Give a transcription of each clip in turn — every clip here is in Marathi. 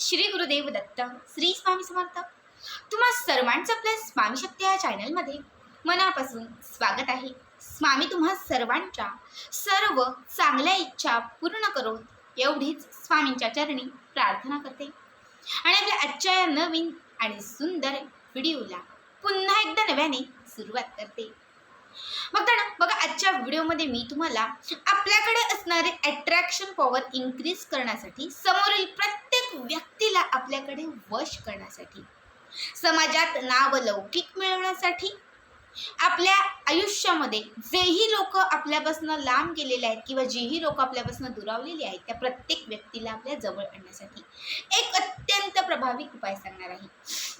श्री गुरुदेव दत्त श्री स्वामी समर्थ. तुम्हा सर्वांचं आपल्या स्वामी शक्ती या चॅनलमध्ये मनापासून स्वागत आहे. स्वामी तुम्हा सर्वांच्या सर्व चांगल्या इच्छा पूर्ण करून एवढीच स्वामींच्या चरणी प्रार्थना करते. आणि आपल्या आजच्या या नवीन आणि सुंदर व्हिडिओला पुन्हा एकदा नव्याने सुरुवात करते. बघा ना बघा आजच्या व्हिडिओमध्ये मी तुम्हाला आपल्याकडे असणारे अट्रॅक्शन पॉवर इन्क्रीज करण्यासाठी समोरील प्रत्येक व्यक्तीला आपल्याकडे वश करण्यासाठी समाजात नाव लौकिक मिळवण्यासाठी आपल्या आयुष्यामध्ये जेही लोक आपल्यापासून लांब गेलेले आहेत किंवा जेही लोक आपल्यापासून दुरावलेली आहेत त्या प्रत्येक व्यक्तीला आपल्या जवळ आणण्यासाठी एक अत्यंत प्रभावी उपाय सांगणार आहे.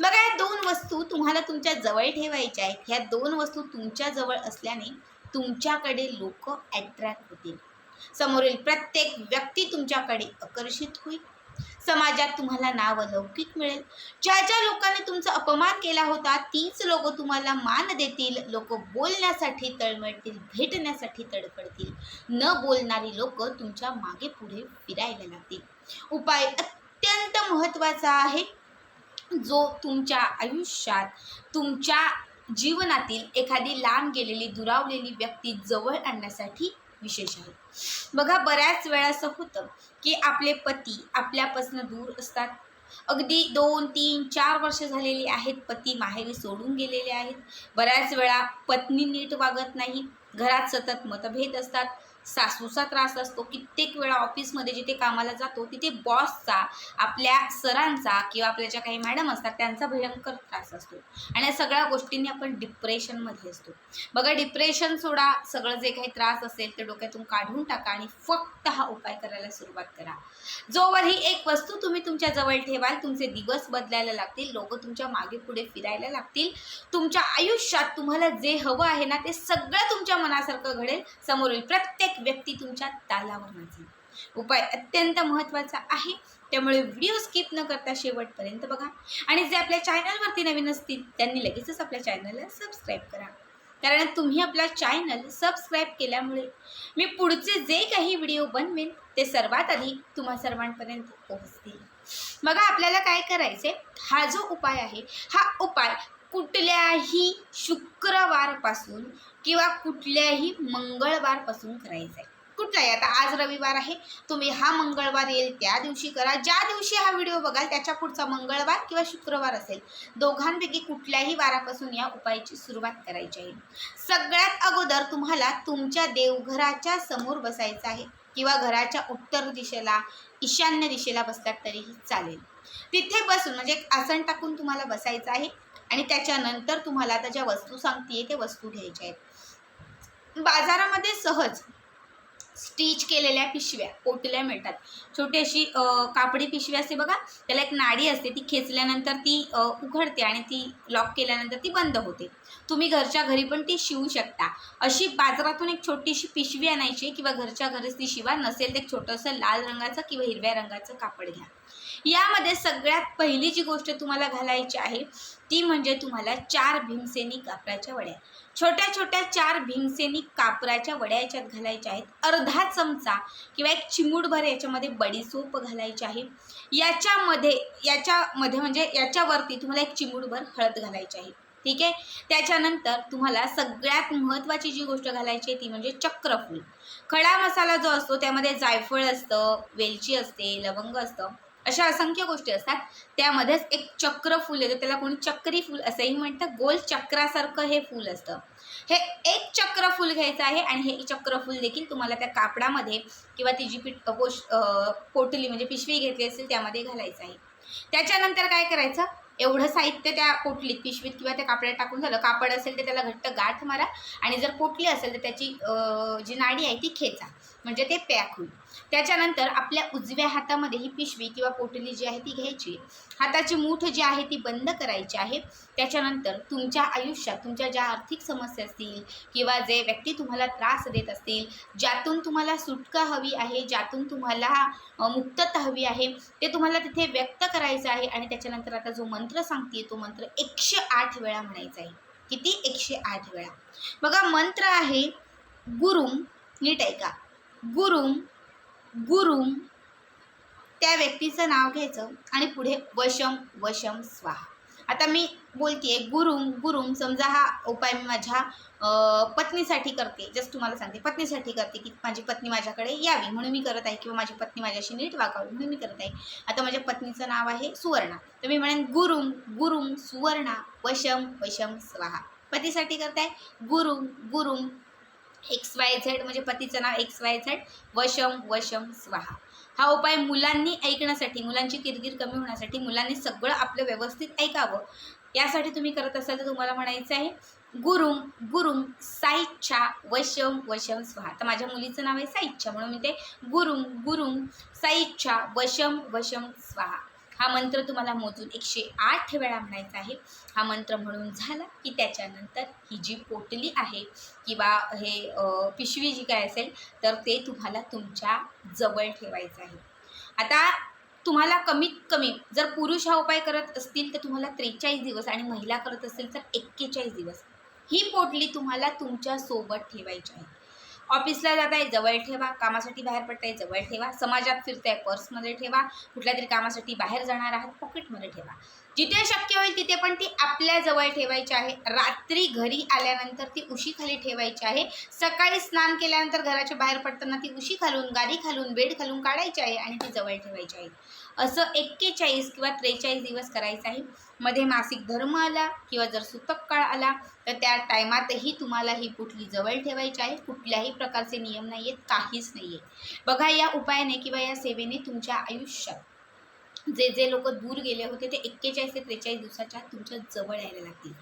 बघा या दोन वस्तू तुम्हाला तुमच्या जवळ ठेवायच्या आहेत. ह्या दोन वस्तू तुमच्या जवळ असल्याने तुमच्याकडे लोक अट्रॅक्ट होतील. समोरील प्रत्येक व्यक्ती तुमच्याकडे आकर्षित होईल. समाजात तुम्हाला नाव अलौकिक मिळेल. ज्या ज्या लोकांनी तुमचा अपमान केला होता तीच लोक तुम्हाला मान देतील. लोक बोलण्यासाठी तळमळतील भेटण्यासाठी तडफडतील. न बोलणारी लोक तुमच्या मागे पुढे फिरायला लागतील. उपाय अत्यंत महत्त्वाचा आहे. जो तुमच्या आयुष्यात तुमच्या जीवनातील एखादी लांब गेलेली दुरावलेली व्यक्ती जवळ आणण्यासाठी विशेष आहे. बघा बऱ्याच वेळा असं होतं की आपले पती आपल्यापासून दूर असतात. अगदी दोन तीन चार वर्ष झालेली आहेत पती माहेरी सोडून गेलेले आहेत. बऱ्याच वेळा पत्नी नीट वागत नाही. घरात सतत मतभेद असतात. सासूचा त्रास असतो कित्येक वेळा ऑफिसमध्ये जिथे कामाला जातो तिथे बॉसचा आपल्या सरांचा किंवा आपल्या ज्या काही मॅडम असतात त्यांचा भयंकर त्रास असतो. आणि या सगळ्या गोष्टींनी आपण डिप्रेशनमध्ये असतो. बघा डिप्रेशन सोडा सगळं जे काही त्रास असेल ते डोक्यातून काढून टाका आणि फक्त हा उपाय करायला सुरुवात करा. जोवर ही एक वस्तू तुम्ही तुमच्या जवळ ठेवाल तुमचे दिवस बदलायला लागतील लोक तुमच्या मागे पुढे फिरायला लागतील तुमच्या आयुष्यात तुम्हाला जे हवं आहे ना ते सगळं तुमच्या मनासारखं घडेल समोरील प्रत्येक व्यक्ती तुमच्या तालावर नाचेल. उपाय अत्यंत महत्त्वाचा आहे. त्यामुळे व्हिडिओ स्किप न करता शेवटपर्यंत बघा. आणि जे आपल्या चॅनलवरती नवीन असतील त्यांनी लगेचच आपल्या चॅनलला सबस्क्राईब करा. कारण तुम्ही आपला चॅनल सबस्क्राईब केल्यामुळे मी पुढचे जे काही व्हिडिओ बनवेन ते सर्वात आधी तुम्हा सर्वांपर्यंत पोहोचतील. बघा आपल्याला काय करायचे हा जो उपाय आहे हा उपाय कुठल्याही शुक्रवारपासून किंवा कुठल्याही मंगळवारपासून करायचा आहे कुठलाही. आता आज रविवार आहे. तुम्ही हा मंगळवार येईल त्या दिवशी करा. ज्या दिवशी हा व्हिडिओ बघाल त्याच्या पुढचा मंगळवार किंवा शुक्रवार असेल दोघांपैकी कुठल्याही वारापासून या उपायाची सुरुवात करायची आहे. सगळ्यात अगोदर तुम्हाला तुमच्या देवघराच्या समोर बसायचं आहे किंवा घराच्या उत्तर दिशेला ईशान्य दिशेला बसलात तरीही चालेल. तिथे बसून म्हणजे एक आसन टाकून तुम्हाला बसायचं आहे आणि त्याच्यानंतर तुम्हाला आता ज्या वस्तू सांगते ते वस्तू घ्यायच्या आहेत. बाजारामध्ये सहज स्टिच केलेल्या पिशव्या पोटल्या मिळतात. छोटी अशी कापडी पिशवी असते बघा त्याला एक नाडी असते ती खेचल्यानंतर ती उघडते आणि ती लॉक केल्यानंतर ती बंद होते. तुम्ही घरच्या घरी पण ती शिवू शकता. अशी बाजारातून एक छोटीशी पिशवी आणायची किंवा घरच्या घरीच ती शिवा नसेल तर एक छोटंसं लाल रंगाचं किंवा हिरव्या रंगाचं कापड घ्या. यामध्ये सगळ्यात पहिली जी गोष्ट तुम्हाला घालायची आहे ती म्हणजे तुम्हाला चार भीमसेनी कापराच्या वड्या. छोट्या छोट्या चार भीमसेनी कापराच्या वड्या याच्यात घालायच्या आहेत. अर्धा चमचा किंवा एक चिमूटभर याच्यामध्ये बडीसोप घालायची आहे. याच्यामध्ये याच्यामध्ये म्हणजे याच्यावरती तुम्हाला एक चिमूटभर हळद घालायची आहे. ठीक आहे? त्याच्यानंतर तुम्हाला सगळ्यात महत्त्वाची जी गोष्ट घालायची आहे ती म्हणजे चक्रफूल. खडा मसाला जो असतो त्यामध्ये जायफळ असतं वेलची असते लवंग असतं अशा असंख्य गोष्टी असतात. त्यामध्येच एक चक्रफूल येतं त्याला कोणी चक्री फूल असंही म्हणतं. गोल चक्रासारखं हे फूल असतं. हे एक चक्रफूल घ्यायचं आहे आणि हे चक्रफूल देखील तुम्हाला त्या कापडामध्ये किंवा ती जी पिट पोश पोटली म्हणजे पिशवी घेतली असेल त्यामध्ये घालायचं आहे. त्याच्यानंतर काय करायचं? एवढं साहित्य त्या पोटलीत पिशवीत किंवा त्या कापड्यात टाकून झालं कापड असेल तर त्याला घट्ट गाठ मारा आणि जर पोटली असेल तर त्याची जी नाडी आहे ती खेचा. म्हणजे ते पॅक होईल. त्याच्यानंतर आपल्या उजव्या हातामध्ये ही पिशवी किंवा पोटली जी आहे ती घ्यायची. हाताची मूठ जी आहे ती बंद करायची आहे. त्याच्यानंतर तुमच्या आयुष्यात तुमच्या ज्या आर्थिक समस्या असतील किंवा जे व्यक्ती तुम्हाला त्रास देत असतील ज्यातून तुम्हाला सुटका हवी आहे ज्यातून तुम्हाला मुक्तता हवी आहे ते तुम्हाला तिथे व्यक्त करायचं आहे आणि त्याच्यानंतर आता जो मंत्र सांगते तो मंत्र एकशे आठ वेळा म्हणायचा आहे. किती? एकशे आठ वेळा. बघा मंत्र आहे गुरुम नीट ऐका. गुरुम गुरुम त्या व्यक्तीचं नाव घ्यायचं आणि पुढे वशम वशम स्वाहा. आता मी बोलते गुरुम गुरुम समजा हा उपाय मी माझ्या पत्नीसाठी करते. जस्ट तुम्हाला सांगते पत्नीसाठी करते की माझी पत्नी माझ्याकडे यावी म्हणून मी करत आहे किंवा माझी पत्नी माझ्याशी नीट वागावी म्हणून मी करत आहे. आता माझ्या पत्नीचं नाव आहे सुवर्णा. तर मी म्हणेन गुरुम गुरुम सुवर्णा वशम वशम स्वाहा. पतीसाठी करताय? गुरुम गुरुम एक्स वाय झेड म्हणजे पतीचं नाव एक्स वाय झेड वशम वशम स्वाहा. हा उपाय मुलांनी ऐकण्यासाठी मुलांची किरकिर कमी होण्यासाठी मुलांनी सगळं आपलं व्यवस्थित ऐकावं. यासाठी तुम्ही करत असाल तर तुम्हाला म्हणायचं आहे गुरुम गुरुम साईच्छा वशम वशम स्वाहा. तर माझ्या मुलीचं नाव आहे साईच्छा म्हणून मी ते गुरुम गुरुम साईच्छा वशम वशम स्वाहा. हा मंत्र तुम्हाला मोजून एकशे आठ वेळा म्हणायचा आहे. हा मंत्र म्हणून झाला की त्याच्यानंतर ही जी पोटली आहे किंवा हे पिशवी जी काय असेल तर ते तुम्हाला तुमच्या जवळ ठेवायचं आहे. आता तुम्हाला कमीत कमी जर पुरुष हा उपाय करत असतील तर तुम्हाला त्रेचाळीस दिवस आणि महिला करत असेल तर एक्केचाळीस दिवस. ही पोटली तुम्हाला तुमच्यासोबत ठेवायची आहे. ऑफिसला जाताय जवळ ठेवा. कामासाठी बाहेर पडताय जवळ ठेवा. समाजात फिरताय पर्समध्ये ठेवा. कुठल्या तरी कामासाठी बाहेर जाणार आहात पॉकेटमध्ये ठेवा. जिथे शक्य होईल तिथे पण ती आपल्या जवळ ठेवायची आहे. रात्री घरी आल्यानंतर ती उशी खाली ठेवायची आहे. सकाळी स्नान केल्यानंतर घराच्या बाहेर पडताना ती उशी खालून गाडी खालून बेड खालून काढायची आहे आणि ती जवळ ठेवायची आहे. असं एक्केचाळीस किंवा त्रेचाळीस दिवस करायचं आहे. मध्ये मासिक धर्म आला किंवा जर सुतक काळ आला तर त्या टायमातही तुम्हाला ही कुठली जवळ ठेवायची आहे? कुठल्याही प्रकारचे नियम नाही आहेत काहीच नाही आहे बघा या उपायाने किंवा या सेवेने तुमच्या आयुष्यात जे जे लोक दूर गेले होते ते एक्केचाळीस ते त्रेचाळीस दिवसाच्या तुमच्या जवळ यायला लागतील.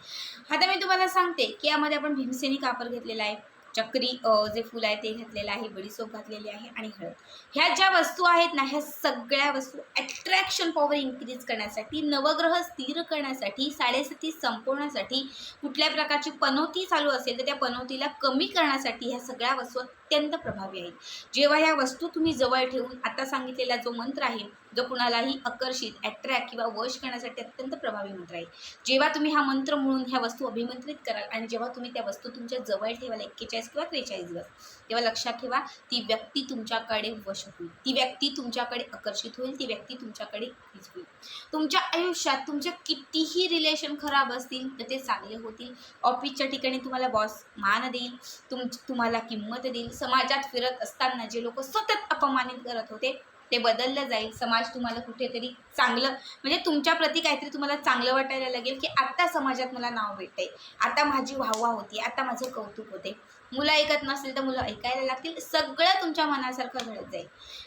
आता मी तुम्हाला सांगते की यामध्ये आपण भीमसेनी कापर घेतलेला आहे. चक्री जे फुल आहे ते घातलेलं आहे बडीसोप घातलेली आहे आणि हळद. ह्या ज्या वस्तू आहेत ना ह्या सगळ्या वस्तू अट्रॅक्शन पॉवर इन्क्रीज करण्यासाठी नवग्रह स्थिर करण्यासाठी साडेसती संपवण्यासाठी कुठल्या प्रकारची पनवती चालू असेल तर त्या पनवतीला कमी करण्यासाठी ह्या सगळ्या वस्तू अत्यंत प्रभावी आहेत. जेव्हा ह्या वस्तू तुम्ही जवळ ठेवून आता सांगितलेला जो मंत्र आहे जो कुणालाही आकर्षित अट्रॅक्ट किंवा वश करण्यासाठी अत्यंत प्रभावी मंत्र आहे. जेव्हा तुम्ही हा मंत्र म्हणून ह्या वस्तू अभिमंत्रित कराल आणि जेव्हा तुम्ही त्या वस्तू तुमच्या जवळ ठेवाल एक्केचाळीस किंवा त्रेचाळीस दिवस तेव्हा लक्षात ठेवा ती व्यक्ती तुमच्याकडे वश होईल. ती व्यक्ती तुमच्याकडे आकर्षित होईल ती व्यक्ती तुमच्याकडे होईल. तुमच्या आयुष्यात तुमच्या कितीही रिलेशन खराब असतील तर ते चांगले होतील. ऑफिसच्या ठिकाणी तुम्हाला बॉस मान देईल तुम तुम्हाला किंमत देईल. समाजात फिरत असताना जे लोक सतत अपमानित करत होते ते बदललं जाईल. समाज तुम्हाला कुठेतरी चांगलं म्हणजे तुमच्याप्रती काहीतरी तुम्हाला चांगलं वाटायला लागेल की आत्ता समाजात मला नाव भेटते आता माझी वाहवा होती आता माझं कौतुक होते मुलं ऐकत नसेल तर मुलं ऐकायला लागतील. सगळं तुमच्या मनासारखं घडत जाईल.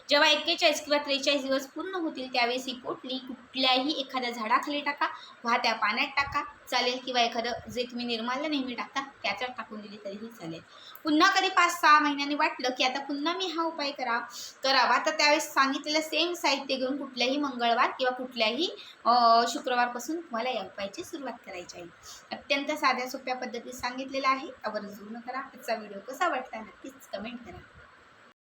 जेव्हा एक्केचाळीस किंवा त्रेचाळीस दिवस पूर्ण होतील त्यावेळेस ही पोटली कुठल्याही एखाद्या झाडाखाली टाका वाहत्या पाण्यात टाका चालेल किंवा एखादं जे तुम्ही निर्माल्य नेहमी टाकता त्याच्यात टाकून दिली तरीही चालेल. पुन्हा कधी पाच सहा महिन्यांनी वाटलं की आता पुन्हा मी हा उपाय करा करावा तर त्यावेळेस सांगितलेलं सेम साहित्य घेऊन कुठल्याही मंगळवार किंवा कुठल्याही शुक्रवारपासून तुम्हाला या उपायाची सुरुवात करायची आहे. अत्यंत साध्या सोप्या पद्धतीत सांगितलेलं आहे. आवर्जून करा. आजचा व्हिडिओ कसा वाटला नक्कीच कमेंट करा.